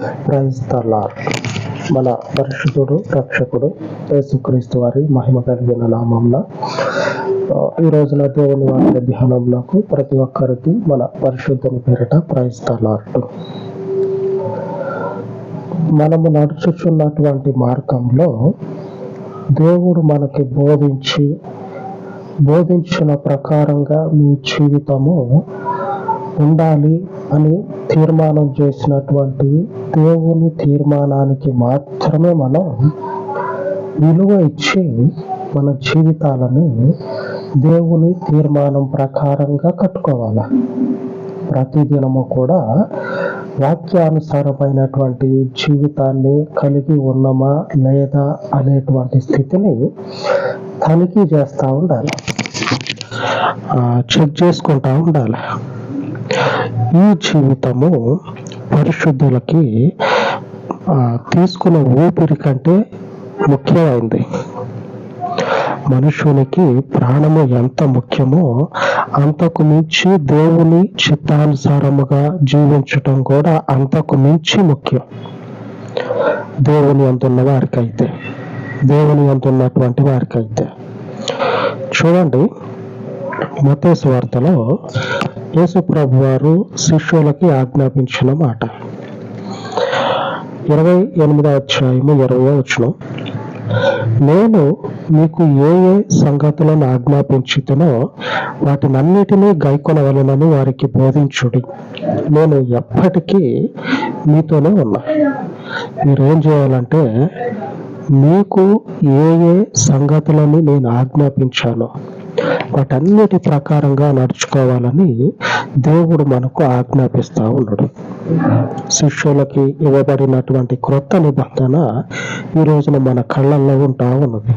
Praise మన పరిశుద్ధుడు రక్షకుడు యేసుక్రీస్తు వారి మహిమ కలిగిన నామంన ఈ రోజున దేవుని వారి ధ్యానంలోకి ప్రతి ఒక్కరికి మన పరిశుద్ధుని పేరిట ప్రైజ్ మనము నడుచుచున్నటువంటి మార్గంలో దేవుడు మనకి బోధించి బోధించిన ప్రకారంగా మీ జీవితము ఉండాలి అని తీర్మానం చేసినటువంటి దేవుని తీర్మానానికి మాత్రమే మనం విలువ ఇచ్చి మన జీవితాలని దేవుని తీర్మానం ప్రకారంగా కట్టుకోవాలి. ప్రతిదినము కూడా వాక్యానుసారమైనటువంటి జీవితాన్ని కలిగి ఉన్నామా లేదా అనేటువంటి స్థితిని తనిఖీ చేస్తూ ఉండాలి. ఆ, చెక్ చేసుకుంటా ఉండాలి. ఈ జీవితము పరిశుద్ధులకి తీసుకున్న తీసుకునే ఊపిరి కంటే ముఖ్యమైంది. మనుషునికి ప్రాణము ఎంత ముఖ్యమో అంతకు మించి దేవుని చిత్తానుసారముగా జీవించటం కూడా అంతకు మించి ముఖ్యం. దేవుని అంతున్న వారికైతే దేవుని అంతున్నటువంటి వారికైతే. చూడండి మతేసు వార్తలో యేసుప్రభు వారు శిష్యులకి ఆజ్ఞాపించిన మాట. ఇరవై ఎనిమిదో అధ్యాయము ఇరవై వచ్చిన నేను మీకు ఏ ఏ సంగతులను ఆజ్ఞాపించుతునో వాటినన్నిటినీ గైకొనవలనని వారికి బోధించుడి. నేను ఎప్పటికీ మీతోనే ఉన్నా. మీరేం చేయాలంటే మీకు ఏ ఏ సంగతులని నేను ఆజ్ఞాపించానో వాటన్నిటి ప్రకారంగా నడుచుకోవాలని దేవుడు మనకు ఆజ్ఞాపిస్తా ఉన్నాడు. శిష్యులకి ఇవ్వబడినటువంటి క్రొత్త నిబంధన ఈ రోజున మన కళ్ళల్లో ఉంటా ఉన్నది.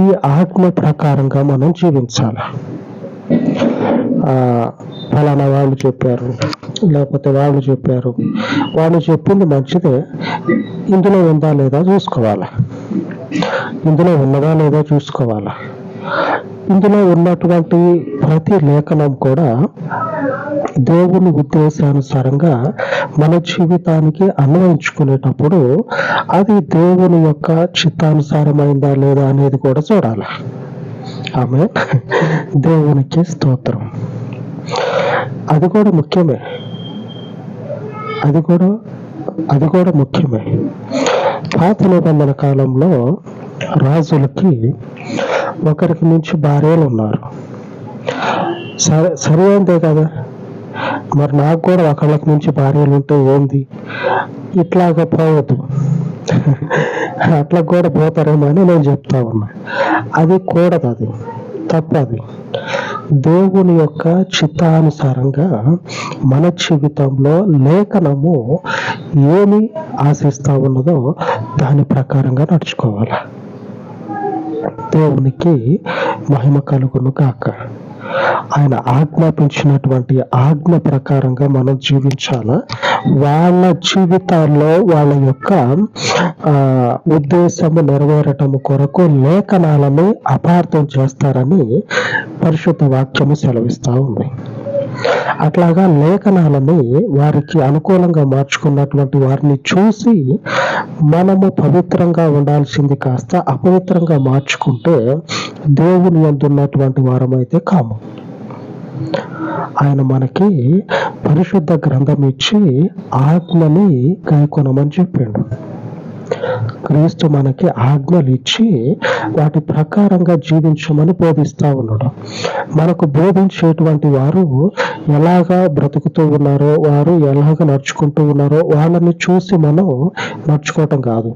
ఈ ఆజ్ఞ ప్రకారంగా మనం జీవించాలి? ఆ ఫలానా వాళ్ళు చెప్పారు లేకపోతే వాళ్ళు చెప్పారు. వాళ్ళు చెప్పింది మంచిదే. ఇందులో ఉందా లేదా చూసుకోవాలి? ఇందులో ఉన్నదా లేదా చూసుకోవాలి? ఇందులో ఉన్నటువంటి ప్రతి లేఖనం కూడా దేవుని ఉద్దేశానుసారంగా మన జీవితానికి అన్వయించుకునేటప్పుడు అది దేవుని యొక్క చిత్తానుసారమైందా లేదా అనేది కూడా చూడాలి. ఆమె దేవునికి స్తోత్రం. అది కూడా ముఖ్యమే. అది కూడా అది కూడా ముఖ్యమే. పాత నిబంధన కాలంలో రాజులకి ఒకరికి మించి భార్యలు ఉన్నారు. సరే సరే అంతే కదా. మరి నాకు కూడా ఒకళ్ళకి మించి భార్యలు ఉంటే ఏంది? ఇట్లాగ పోవద్దు. అట్లా కూడా పోతారేమో అని నేను చెప్తా ఉన్నా. అది కూడదు అది. తప్పది. దేవుని యొక్క చిత్తానుసారంగా మన జీవితంలో లేఖనము ఏమి ఆశిస్తా ఉన్నదో దాని ప్రకారంగా నడుచుకోవాలి. దేవునికి మహిమ కలుగును కాక ఆయన ఆజ్ఞాపించినటువంటి ఆజ్ఞ ప్రకారంగా మనం జీవించాలా? వాళ్ళ జీవితాల్లో వాళ్ళ యొక్క ఆ, ఉద్దేశము నెరవేరటము కొరకు లేఖనాలను అపార్థం చేస్తారని పరిశుద్ధ వాక్యము సెలవిస్తూ ఉంది. అట్లాగా లేఖనాలని వారికి అనుకూలంగా మార్చుకున్నటువంటి వారిని చూసి మనము పవిత్రంగా ఉండాల్సింది కాస్త అపవిత్రంగా మార్చుకుంటే దేవుని అందున్నటువంటి వారమైతే కాము. ఆయన మనకి పరిశుద్ధ గ్రంథం ఇచ్చి ఆత్మని కైకొనమని చెప్పిండు. క్రీస్తు మనకి ఆజ్ఞలు ఇచ్చి వాటి ప్రకారంగా జీవించమని బోధిస్తా ఉన్నాడు. మనకు బోధించేటువంటి వారు ఎలాగా బ్రతుకుతూ ఉన్నారో వారు ఎలాగ నడుచుకుంటూ ఉన్నారో వాళ్ళని చూసి మనం నడుచుకోవటం కాదు.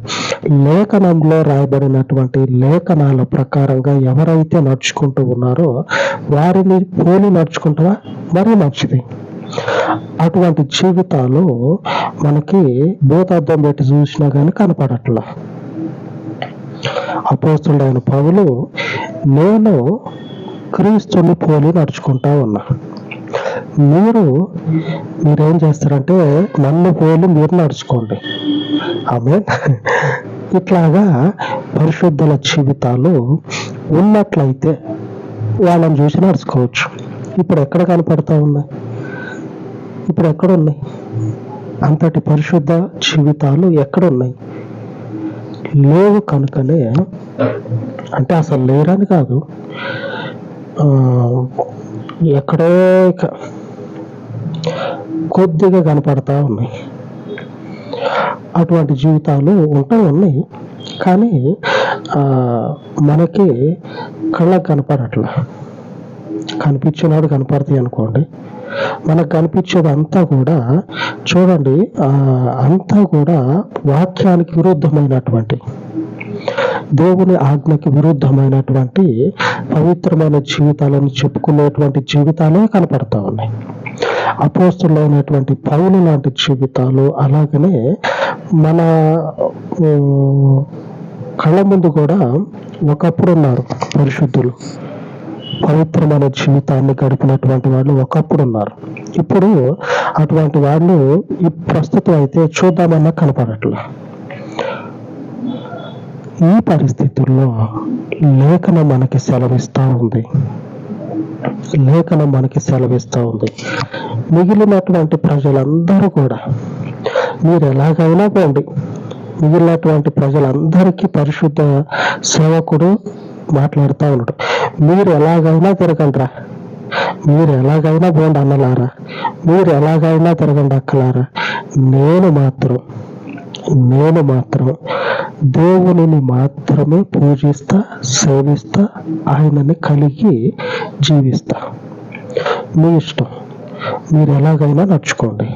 లేఖనంలో రాయబడినటువంటి లేఖనాల ప్రకారంగా ఎవరైతే నడుచుకుంటూ ఉన్నారో వారిని పోలి నడుచుకుంటావా? మరీ మంచిది. అటువంటి జీవితాలు మనకి భూతార్థం పెట్టి చూసినా కానీ కనపడట్లా. అపోస్తుడైన పౌలు నేను క్రీస్తుని పోలి నడుచుకుంటా ఉన్నా. మీరు మీరేం చేస్తారంటే నన్ను పోలి మీరు నడుచుకోండి. ఆమె ఇట్లాగా పరిశుద్ధుల జీవితాలు ఉన్నట్లయితే వాళ్ళని చూసి నడుచుకోవచ్చు. ఇప్పుడు ఎక్కడ కనపడతా ఉన్నాయి? ఇప్పుడు ఎక్కడున్నాయి అంతటి పరిశుద్ధ జీవితాలు ఎక్కడున్నాయి? లేవు కనుకనే అంటే అసలు లేరని కాదు. ఎక్కడో కొద్దిగా కనపడతా ఉన్నాయి. అటువంటి జీవితాలు ఉంటా ఉన్నాయి. కానీ మనకి కళ్ళకు కనపడట్లా. కనిపించినాడు కనపడతాయి అనుకోండి. మనకు కనిపించేది అంతా కూడా చూడండి అంతా కూడా వాక్యానికి విరుద్ధమైనటువంటి దేవుని ఆజ్ఞకి విరుద్ధమైనటువంటి పవిత్రమైన జీవితాలను చెప్పుకునేటువంటి జీవితాలే కనపడతా ఉన్నాయి. అపోస్తులైనటువంటి పౌలు లాంటి జీవితాలు అలాగనే మన కళ్ళ ముందు కూడా ఒకప్పుడు ఉన్నారు పరిశుద్ధులు. పవిత్రమైన జీవితాన్ని గడిపినటువంటి వాళ్ళు ఒకప్పుడు ఉన్నారు. ఇప్పుడు అటువంటి వాళ్ళు ఈ ప్రస్తుతం అయితే చూద్దామన్నా కనపడట్లే. ఈ పరిస్థితుల్లో లేఖనం మనకి సెలవిస్తూ ఉంది. లేఖనం మనకి సెలవిస్తూ ఉంది. మిగిలినటువంటి ప్రజలందరూ కూడా మీరు ఎలాగైనా పోండి. మిగిలినటువంటి ప్రజలందరికీ పరిశుద్ధ సేవకుడు మాట్లాడుతూ ఉన్నాడు మీరు ఎలాగైనా తిరగండిరా. మీరు ఎలాగైనా పోండి అన్నలారా. మీరు ఎలాగైనా తిరగండి అక్కలారా. నేను మాత్రం నేను మాత్రం దేవునిని మాత్రమే పూజిస్తా సేవిస్తా ఆయనని కలిగి జీవిస్తా. మీ ఇష్టం. మీరు ఎలాగైనా నడుచుకోండి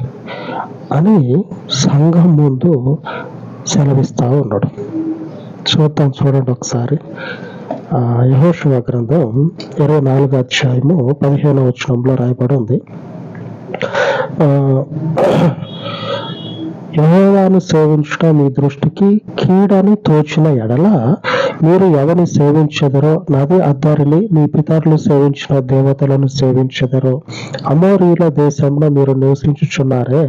అని సంఘం ముందు సెలవిస్తా ఉన్నాడు. చూద్దాం చూడండి ఒకసారి. ఆ, గ్రంథం ఇరవై నాలుగు అధ్యాయము పదిహేనవ వచనంలో రాయబడి ఉంది. ఆ, యహోవాను సేవించడం మీ దృష్టికి కీడని తోచిన ఎడల మీరు ఎవరిని సేవించెదరో నది అద్దారిని మీ పితరులు సేవించిన దేవతలను సేవించెదరో అమోరీల దేశంలో మీరు నివసించుచున్నారే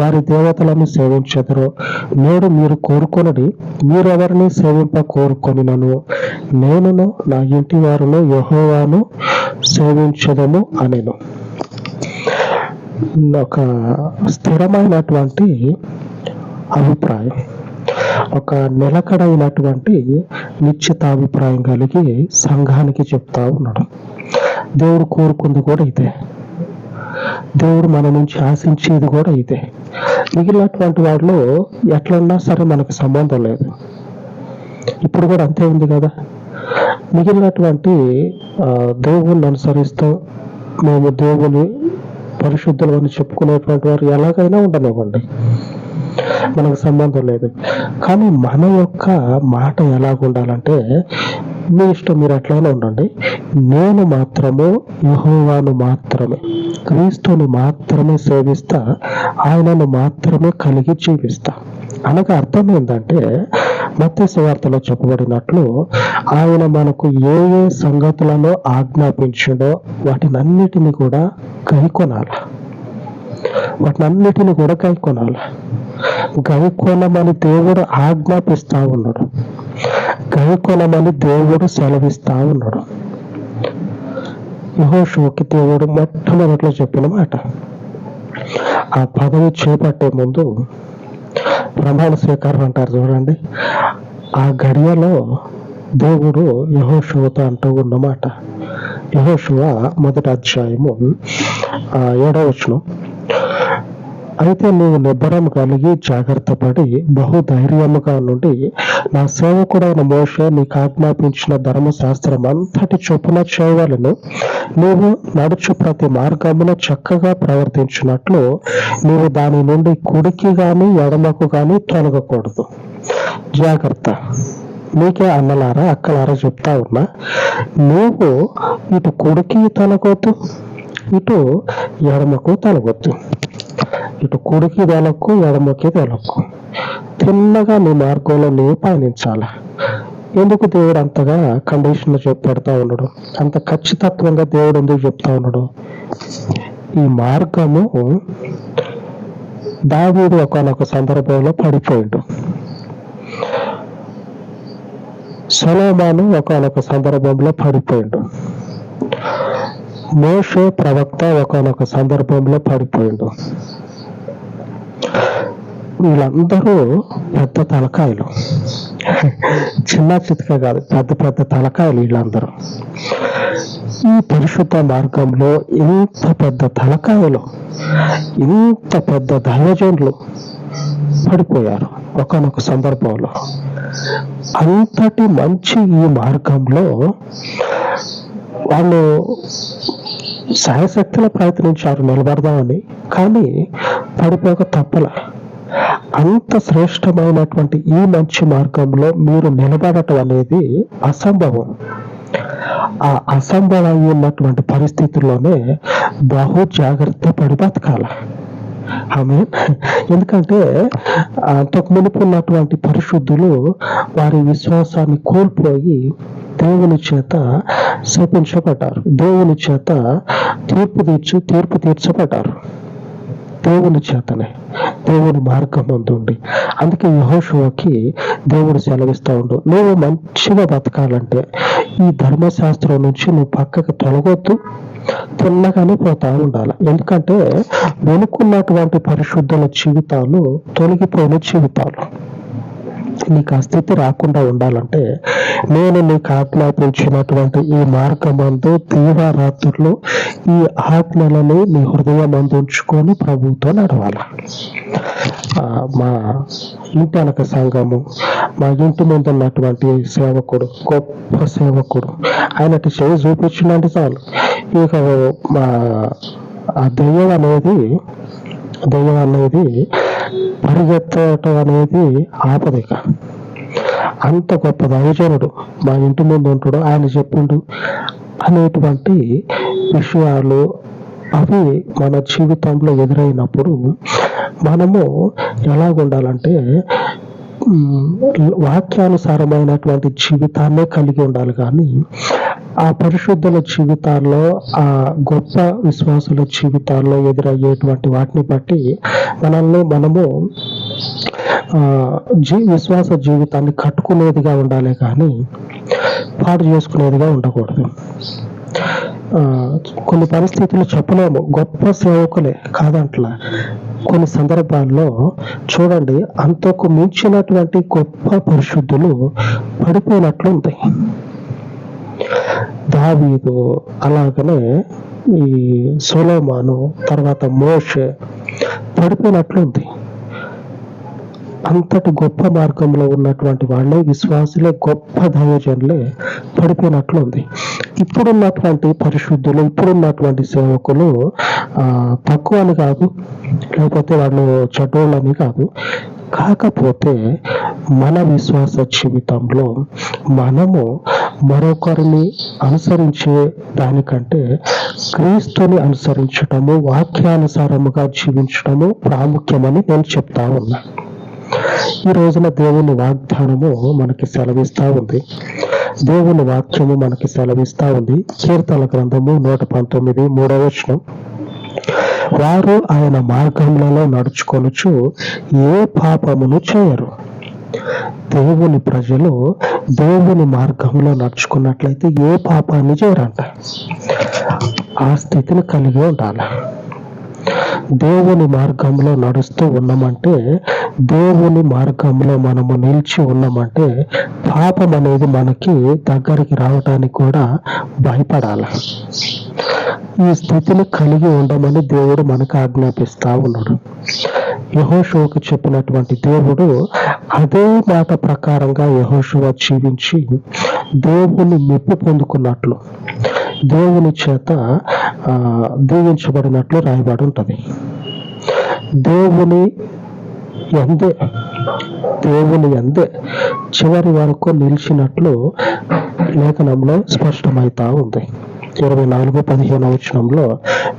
వారి దేవతలను సేవించెదరో. నేడు మీరు కోరుకొనడి మీరెవరిని సేవింప కోరుకొనినను? నేనును నా ఇంటి వారును యహోవాను సేవించదము అనెను. ఒక స్థిరమైనటువంటి అభిప్రాయం. ఒక నిలకడైనటువంటి నిశ్చిత అభిప్రాయం కలిగి సంఘానికి చెప్తా ఉన్నాడు. దేవుడు కోరుకుంది కూడా ఇదే. దేవుడు మన నుంచి ఆశించేది కూడా ఇదే. మిగిలినటువంటి వాటిలో ఎట్లన్నా సరే మనకు సంబంధం లేదు. ఇప్పుడు కూడా అంతే ఉంది కదా. మిగిలినటువంటి దేవుణ్ణి అనుసరిస్తూ మేము దేవుని పరిశుద్ధులు అని చెప్పుకునేటువంటి వారు ఎలాగైనా ఉండనివ్వండి. మనకు సంబంధం లేదు. కానీ మన యొక్క మాట ఎలాగ ఉండాలంటే మీ ఇష్టం మీరు ఎట్లయినా ఉండండి. నేను మాత్రము యహోవాను మాత్రమే క్రీస్తుని మాత్రమే సేవిస్తా ఆయనను మాత్రమే కలిగి జీవిస్తా. అనగా అర్థం ఏంటంటే మత్స్య వార్తలో చెప్పబడినట్లు ఆయన మనకు ఏ ఏ సంగతులను ఆజ్ఞాపించిండో వాటినన్నిటిని కూడా గైకొనాలి వాటినన్నిటిని కూడా గైకొనాలి గైకొనమని దేవుడు ఆజ్ఞాపిస్తా ఉన్నాడు. గైకొనమని దేవుడు సెలవిస్తా ఉన్నాడు. యెహోషువకి దేవుడు మొట్టమొదట్లో చెప్పిన మాట ఆ పదవి చేపట్టే ముందు ప్రమాణ స్వీకారం అంటారు చూడండి. ఆ గడియలో దేవుడు యహోషువతో అంటూ ఉన్నమాట. యహోషువ మొదటి అధ్యాయము ఆ, ఏడవ వచనం. అయితే నీవు నిబ్బరం కలిగి జాగ్రత్త పడి బహు ధైర్యముగా నుండి నా సేవకుడైన మోషే నీకు ఆజ్ఞాపించిన ధర్మశాస్త్రం అంతటి చొప్పున చేయవలను. నీవు నడుచు ప్రతి మార్గమున చక్కగా ప్రవర్తించినట్లు నీవు దాని నుండి కుడికి గాని ఎడమకు గాని తొలగకూడదు. జాగ్రత్త. నీకే అన్నలారా అక్కలారా చెప్తా ఉన్నా నువ్వు ఇటు కుడికి తొలగొద్దు ఇటు ఎడమకు తొలగొద్దు. ఇటు కుడికి వెనక్కు ఎడమకి తొలక్కు తిన్నగా నీ మార్గంలో నీవు పయనించాలి. ఎందుకు దేవుడు అంతగా కండిషన్ పెడతా ఉన్నాడు? అంత ఖచ్చితత్వంగా దేవుడు ఎందుకు చెప్తా ఉన్నాడు? ఈ మార్గము దావీడు ఒకనొక సందర్భంలో పడిపోయిండు. సలోమాను ఒకనొక సందర్భంలో పడిపోయిండు. మోషే ప్రవక్త ఒకనొక సందర్భంలో పడిపోయిండు. వీళ్ళందరూ పెద్ద తలకాయలు. చిన్న చితక కాదు పెద్ద పెద్ద తలకాయలు వీళ్ళందరూ. ఈ పరిశుద్ధ మార్గంలో ఇంత పెద్ద తలకాయలు ఇంత పెద్ద దైవజనులు పడిపోయారు ఒకనొక సందర్భంలో. అంతటి మంచి ఈ మార్గంలో వాళ్ళు సాయశక్తిలో ప్రయత్నించారు నిలబడదామని. కానీ పడిపోక తప్పల. అంత శ్రేష్టమైనటువంటి ఈ మంచి మార్గంలో మీరు నిలబడటం అనేది అసంభవం. ఆ అసంభవమైనటువంటి పరిస్థితుల్లోనే బహు జాగ్రత్త పడి బతకాల. ఆమె ఎందుకంటే అంతకు మునుపు ఉన్నటువంటి పరిశుద్ధులు వారి విశ్వాసాన్ని కోల్పోయి దేవుని చేత శపించబడ్డారు. దేవుని చేత తీర్పు తీర్చి తీర్పు తీర్చబడ్డారు. దేవుని చేతనే దేవుని మార్గం ఉండి. అందుకే యహోషువకి దేవుడు సెలవిస్తూ ఉండు నువ్వు మంచిగా బతకాలంటే ఈ ధర్మశాస్త్రం నుంచి నువ్వు పక్కకు తొలగొద్దు తిన్నగానే పోతా ఉండాలి. ఎందుకంటే వెనుకున్నటువంటి పరిశుద్ధుల జీవితాలు తొలగిపోయిన జీవితాలు. నీకు ఆ స్థితి రాకుండా ఉండాలంటే నేను నీకు ఆజ్ఞాపించినటువంటి ఈ మార్గమందు తీవ్రరాత్రుల్లో ఈ ఆజ్ఞలని నీ హృదయం ఉంచుకొని ప్రభుతో నడవాలి. మా ఇంటి అనక సంఘము మా ఇంటి ముందు ఉన్నటువంటి సేవకుడు గొప్ప సేవకుడు ఆయన చేయి చూపించినంటే చాలు. ఇక మా ఆ దెయ్యం అనేది దెయ్యం అనేది పరిగెత్తడం అనేది ఆపదిక అంత గొప్ప దైవజనుడు మా ఇంటి ముందు ఉంటాడు ఆయన చెప్పిండు. అనేటువంటి విషయాలు అవి మన జీవితంలో ఎదురైనప్పుడు మనము ఎలాగుండాలంటే వాక్యానుసారమైనటువంటి జీవితాన్నే కలిగి ఉండాలి కానీ ఆ పరిశుద్ధుల జీవితాల్లో ఆ గొప్ప విశ్వాసుల జీవితాల్లో ఎదురయ్యేటువంటి వాటిని బట్టి మనల్ని మనము జీ విశ్వాస జీవితాన్ని కట్టుకునేదిగా ఉండాలి కానీ పాడు చేసుకునేదిగా ఉండకూడదు. ఆ, కొన్ని పరిస్థితులు చెప్పలేము. గొప్ప సేవకులే కాదంట్లా. కొన్ని సందర్భాల్లో చూడండి అంతకు మించినటువంటి గొప్ప పరిశుద్ధులు పడిపోయినట్లు ఉంది దావీదు అలాగనే ఈ సోలోమాను తర్వాత మోషే పడిపోయినట్లుంది అంతటి గొప్ప మార్గంలో ఉన్నటువంటి వాళ్ళే విశ్వాసులే గొప్ప దైవజనులే పడిపోయినట్లుంది. ఇప్పుడున్నటువంటి పరిశుద్ధులు ఇప్పుడున్నటువంటి సేవకులు తక్కువ అని కాదు లేకపోతే వాళ్ళు చెడ్డోళ్ళని కాదు. కాకపోతే మన విశ్వాస జీవితంలో మనము మరొకరిని అనుసరించే దానికంటే క్రీస్తుని అనుసరించటము వాక్యానుసారముగా జీవించటము ప్రాముఖ్యమని నేను చెప్తా ఉన్నాను ఈ రోజున దేవుని వాగ్దానము మనకి సెలవిస్తా ఉంది. దేవుని వాక్యము మనకి సెలవిస్తా ఉంది. కీర్తన గ్రంథము నూట పంతొమ్మిది మూడవ వచనం. వారు ఆయన మార్గములలో నడుచుకొనుచు ఏ పాపమును చేయరు. దేవుని ప్రజలు దేవుని మార్గంలో నడుచుకున్నట్లయితే ఏ పాపాన్ని చేయరంట. ఆ స్థితిని కలిగి ఉండాలి. దేవుని మార్గంలో నడుస్తూ ఉన్నామంటే దేవుని మార్గంలో మనము నిలిచి ఉన్నామంటే పాపం అనేది మనకి దగ్గరికి రావటానికి కూడా భయపడాలి. ఈ స్థితిని కలిగి ఉండమని దేవుడు మనకు ఆజ్ఞాపిస్తా ఉన్నాడు. యహోషువకు చెప్పినటువంటి దేవుడు అదే మాట ప్రకారంగా యహోషువ జీవించి దేవుని మెప్పు పొందుకున్నట్లు. దేవుని చేత దీవించబడినట్లు రాయబడి ఉంటుంది. దేవుని ఎందే దేవుని ఎందే చివరి వరకు నిలిచినట్లు లేఖనంలో స్పష్టమైతా ఉంది. ఇరవై నాలుగు పదిహేను వచనంలో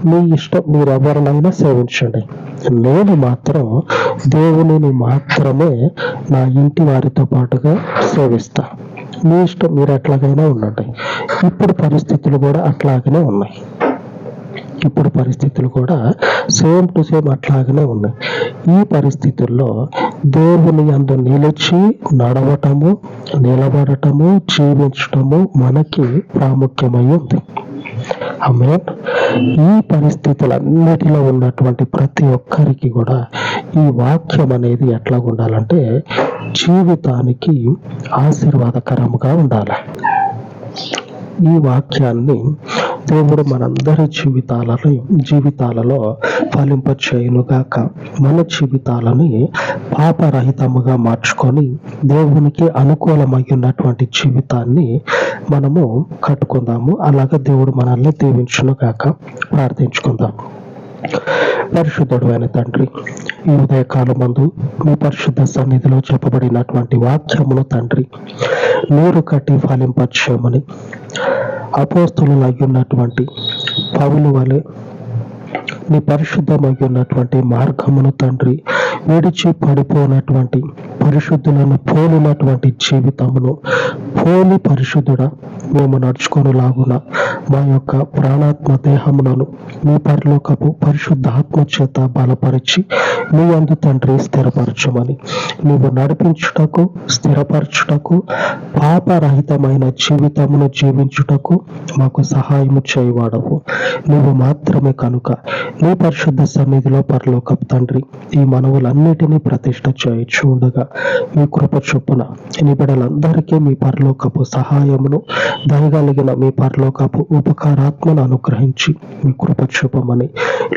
మీ ఇష్టం మీరు ఎవరినైనా సేవించండి. నేను మాత్రం దేవునిని మాత్రమే నా ఇంటి వారితో పాటుగా సేవిస్తాను మీ ఇష్టం మీరు ఎట్లాగైనా ఉండండి. ఇప్పుడు పరిస్థితులు కూడా అట్లాగనే ఉన్నాయి. ఇప్పుడు పరిస్థితులు కూడా సేమ్ టు సేమ్ అట్లాగనే ఉన్నాయి. ఈ పరిస్థితుల్లో దేవుని అందు నిలిచి నడవటము నిలబడటము జీవించటము మనకి ప్రాముఖ్యమై ఉంది. ఆమె ఈ పరిస్థితులన్నిటిలో ఉన్నటువంటి ప్రతి ఒక్కరికి కూడా ఈ వాక్యం అనేది ఎట్లా ఉండాలంటే జీవితానికి ఆశీర్వాదకరముగా ఉండాలి. ఈ వాక్యాన్ని దేవుడు మనందరి జీవితాలలో జీవితాలలో ఫలింపచేయునుగాక. మన జీవితాలని పాపరహితముగా మార్చుకొని దేవునికి అనుకూలమయ్యున్నటువంటి జీవితాన్ని మనము కట్టుకుందాము. అలాగే దేవుడు మనల్ని దీవించునుగాక ప్రార్థించుకుందాం. పరిశుద్ధుడు అయిన తండ్రి ఈ ఉదయకాలం మందు మీ పరిశుద్ధ సన్నిధిలో చెప్పబడినటువంటి వాక్యమును తండ్రి నీరు కట్టి ఫలింపచేయమని. అపోస్తులు అయ్యున్నటువంటి పౌలు వలె నీ పరిశుద్ధమై ఉన్నటువంటి మార్గమును తండ్రి విడిచి పడిపోనటువంటి పరిశుద్ధులను పోలినటువంటి జీవితమును పోలి పరిశుద్ధుడ మేము నడుచుకొనిలాగున మా యొక్క ప్రాణాత్మ దేహములను మీ పరిలోకపు పరిశుద్ధాత్మ చేత బలపరిచి మీ అందు తండ్రి స్థిరపరచమని. నీవు నడిపించుటకు స్థిరపరచుటకు పాపరహితమైన జీవితమును జీవించుటకు మాకు సహాయము చేయవాడవు. నువ్వు మాత్రమే కనుక నీ పరిశుద్ధ సన్నిధిలో పరలోకపు తండ్రి ఈ మనవులన్నిటినీ ప్రతిష్ట చేయొచ్చు ఉండగా మీ కృప చొప్పున నీ బిడ్డలందరికీ మీ పరలోకపు సహాయమును దయగలిగిన మీ పరలోకపు ఉపకారాత్మను అనుగ్రహించి మీ కృప చూపమని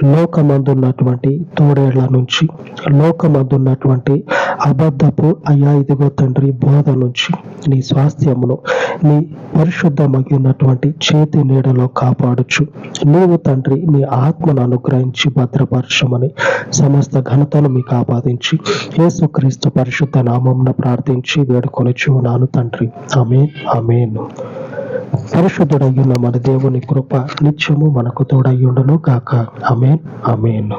లోకమందున్నటువంటి తోడేళ్ళ నుంచి లోకమందున్నటువంటి అబద్ధపు అయ్యా ఇదిగో తండ్రి బోధ నుంచి నీ స్వాస్థ్యమును నీ పరిశుద్ధమగినటువంటి చేతి నీడలో కాపాడుచు. నీవు తండ్రి నీ ఆత్మను అనుగ్రహించి భద్రపరచమని సమస్త ఘనతను మీకు ఆపాదించి యేసుక్రీస్తు పరిశుద్ధ నామంన ప్రార్థించి వేడుకొనిచు నాను తండ్రి. ఆమె ఆమెను. పరిశుద్ధుడయ్యున్న మన దేవుని కృప నిత్యము మనకు తోడయ్యుండును కాక అమేన్ అమేన్